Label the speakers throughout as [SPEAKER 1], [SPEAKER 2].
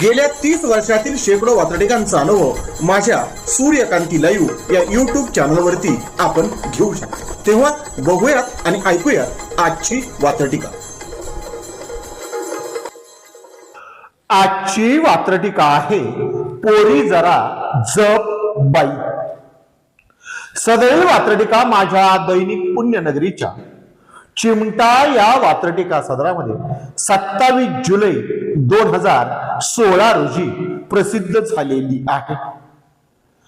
[SPEAKER 1] गेल्या तीस वर्षातील शेकडो वातडिकांचा अनुभव माझ्या सूर्यकांती लाईव्ह या युट्यूब चॅनलवरती आपण घेऊ शकतो. तेव्हा बघूयात आणि ऐकूयात आजची वातडिका आजची वात्रटिका आहे पोरी जरा जप बाई. सदैव वात्रटिका माझ्या दैनिक पुण्यनगरीच्या. चिमटा या वात्रटिका सदरामध्ये सत्तावीस जुलै दोन हजार सोळा रोजी प्रसिद्ध झालेली आहे.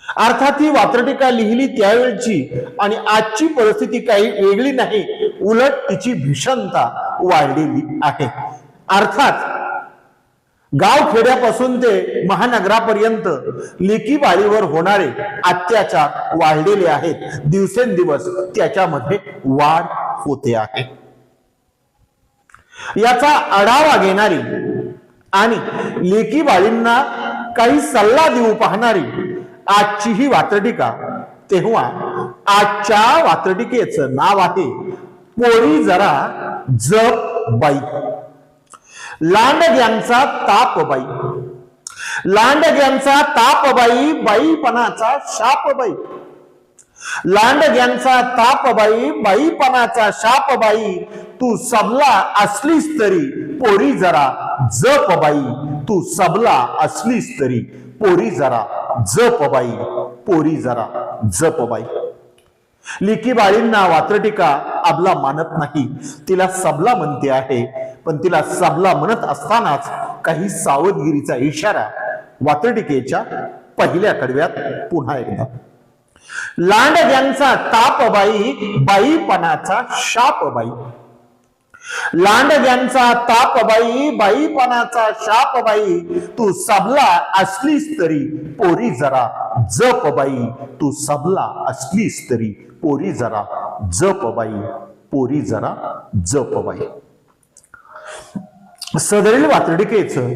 [SPEAKER 1] अर्थात ही वात्रटिका लिहिली त्यावेळची आणि आजची परिस्थिती काही वेगळी नाही उलट तिची भीषणता वाढलेली आहे. अर्थात गाव खेड्यापासून ते महानगरापर्यंत लेकी बाळीवर होणारे अत्याचार वाढलेले आहेत. दिवसेंदिवस त्याच्यामध्ये वाढ होते आहे. याचा आढावा घेणारी आणि लेकी बाळींना काही सल्ला देऊ पाहणारी आजची ही वात्रटिका तेव्हा आजच्या वात्रटिकेचं नाव आहे पोरी जरा जप बाई. लांडग्यांचा तापबाई लांडग्यांचा तापबाई बाईपणाचा लांडग्यांचा तापबाई बाईपणाचा शापबाई तू सबला असलीस तरी पोरी जरा जपबाई. तू सबला असलीस तरी पोरी जरा जपबाई. पोरी जरा जपबाई. लिकी बाळींना वात्रटिका आपला मानत नाही. तिला सबला म्हणते आहे पण तिला सबला म्हणत असतानाच काही सावधगिरीचा इशारा वात्रटिकेच्या पहिल्या कडव्यात पुन्हा एकदा लांडग्यांचा तापबाई बाईपणाचा शापबाई. लांडग्यांचा तापबाई बाईपणाचा शापबाई. तू सबला असलीस तरी पोरी जरा जपबाई. तू सबला असलीस तरी पोरी जरा जपबाई. पोरी जरा जपबाई. सदरील वातडिकेचं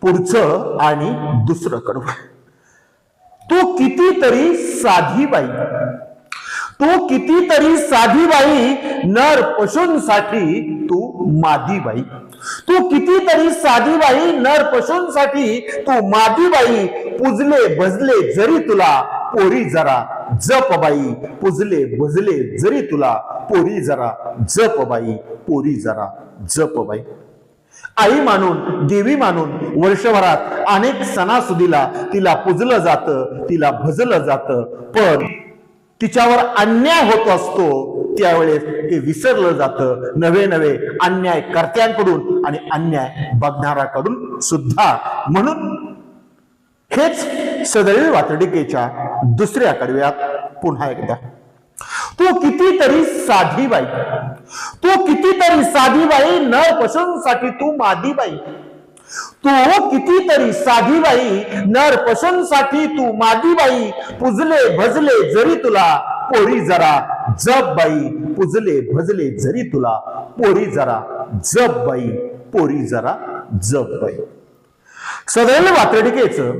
[SPEAKER 1] पुढचं आणि दुसरं कडवं. तो कितीतरी साधी बाई. तू कितीतरी साधी बाई नर पशूंसाठी तू मादी बाई. तू कितीतरी साधी बाई नर पशूंसाठी तू मादी बाई. पुजले भजले जरी तुला पोरी जरा जप बाई. पुजले भजले जरी तुला पोरी जरा जप बाई. पोरी जरा जप बाई. आई मानून देवी मानून वर्षभरात अनेक सणासुदीला तिला पुजलं जातं तिला भजलं जातं. पण तिच्यावर अन्याय होत असतो त्यावेळेस ते विसरलं जातं. नवे नवे अन्याय कर्त्यांकडून आणि अन्याय बघणाऱ्याकडून सुद्धा. म्हणून हेच सदैव वातडिकेच्या दुसऱ्या कडव्यात पुन्हा एकदा. तू कितीतरी साधी बाई. तू कितीतरी साधीबाई नर पशूंसाठी तू मादीबाई. तू कितीतरी साधीबाई नर पशूंसाठी तू मादीबाई. पुजले भजले जरी तुला पोरी जरा जप बाई. पुजले भजले जरी तुला पोरी जरा जप बाई. पोरी जरा जप बाई. सदैल वात्रटिकेचं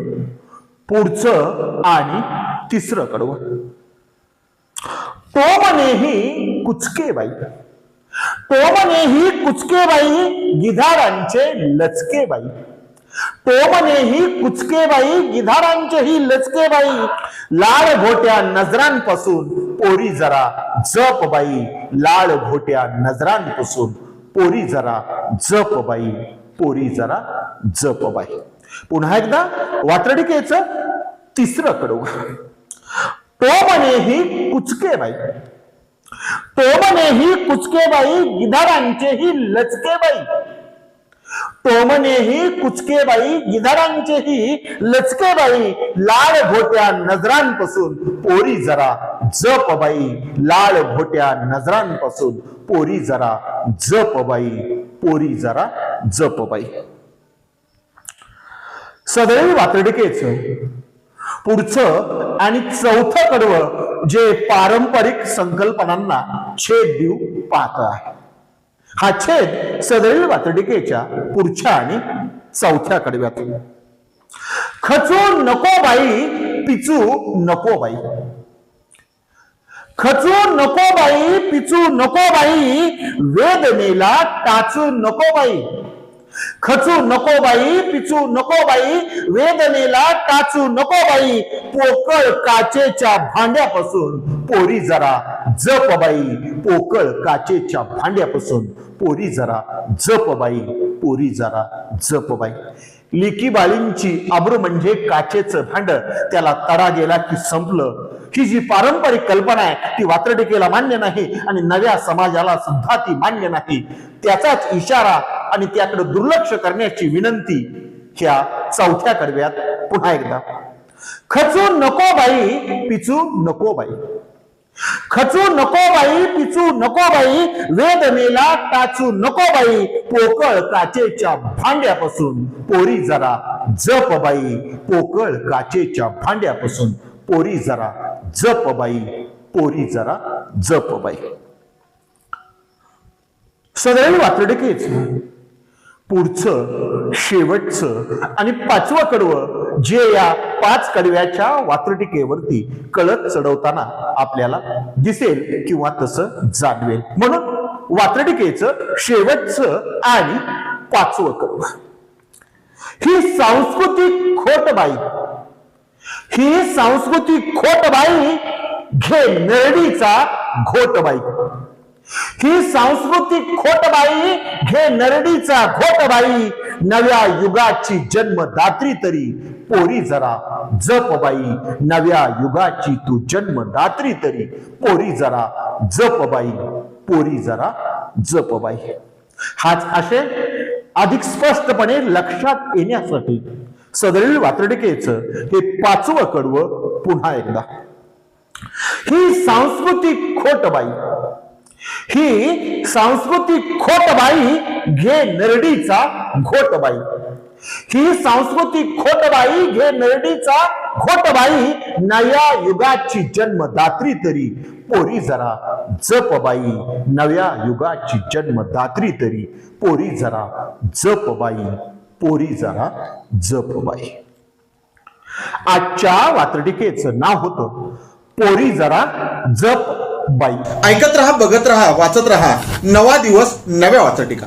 [SPEAKER 1] पुढचं आणि तिसरं कडवं. तो म्हणेही कुचके बाई. टोमने ही कुचके बाई गिधारांचे लचके बाई कुचकेबाई म्हणेही कुचके बाई गिधारांचे ही लचके बाई लाल घोट्या नजरांपासून पोरी जरा जप बाई लाल घोट्या नजरांपासून पोरी जरा जप बाई पोरी जरा जप बाई पुन्हा एकदा वात्रडिकेचं तिसरं कडवं. टोमने ही कुचके टोमने ही कुचकेबाई गिधारांचेही लचकेबाई. टोमने ही कुचकेबाई गिधारांचेही लचकेबाई. लाल भोट्या नजरांपासून पोरी जरा जपबाई. लाल भोट्या नजरांपासून पोरी जरा जपबाई. पोरी जरा जपबाई. सदैव वातडकेच पुढचं आणि चौथं कडवं जे पारंपरिक संकल्पनांना छेद देऊ पाहत आहे. हा छेद सदैव वातडिकेच्या पुढच्या आणि चौथ्या कडव्यात. खचू नको बाई पिचू नको बाई. खचू नको बाई पिचू नको बाई वेदनेला टाचू नको बाई. खचू नको बाई पिचू नको बाई वेदनेला टाचू नको बाई पोकळ काचेच्या भांड्यापासून पोरी जरा जप बाई पोकळ काचेच्या भांड्यापासून पोरी जरा जप बाई पोरी जरा जप बाई. लिकी बाळींची आब्रू म्हणजे काचेचं भांड त्याला तडा गेला की संपलं. ही जी पारंपरिक कल्पना आहे ती वात्रटिकेला मान्य नाही आणि नव्या समाजाला सुद्धा ती मान्य नाही. त्याचाच इशारा आणि त्याकडे दुर्लक्ष करण्याची विनंती ह्या चौथ्या कडव्यात पुन्हा एकदा. खचू नको बाई पिचू नको बाई. खचू नको बाई पिचू नको बाई वेदनेला टाचू नको बाई पोकळ काचेच्या भांड्यापासून. पोरी जरा जप बाई पोकळ काचेच्या भांड्यापासून. पोरी जरा जप बाई पोरी जरा जप बाई. सदैव वातडकेच पुढचं शेवटचं आणि पाचवं कडवं जे या पाच कडव्याच्या वात्रटिकेवरती कळत चढवताना आपल्याला दिसेल किंवा तसं जाणवेल. म्हणून वात्रटिकेचं शेवटचं आणि पाचवं कडवं. ही सांस्कृतिक खोटबाई ही सांस्कृतिक खोटबाई घे नरडीचा घोटबाई. ही सांस्कृतिक खोटबाई घे नरडीचा खोटबाई नव्या युगाची जन्मदात्री तरी. पोरी जरा जपबाई नव्या युगाची तू जन्मदात्री तरी. पोरी जरा जपबाई पोरी जरा जपबाई हाच असे अधिक स्पष्टपणे लक्षात येण्यासाठी सदरील वातडिकेचं हे पाचवं कडवं पुन्हा एकदा. ही सांस्कृतिक खोटबाई ही सांस्कृतिक खोटबाई घे नरडीचा घोटबाई. ही सांस्कृतिक खोटबाई घे नरडीचा घोटबाई नव्या युगाची जन्मदात्री तरी. पोरी जरा जपबाई नव्या युगाची जन्मदात्री तरी. पोरी जरा जपबाई पोरी जरा जपबाई आजच्या वातडिकेचं नाव होतं पोरी जरा जप बाई.
[SPEAKER 2] ऐकत रहा बघत रहा वाचत रहा. नवा दिवस नव्या वाचटिका.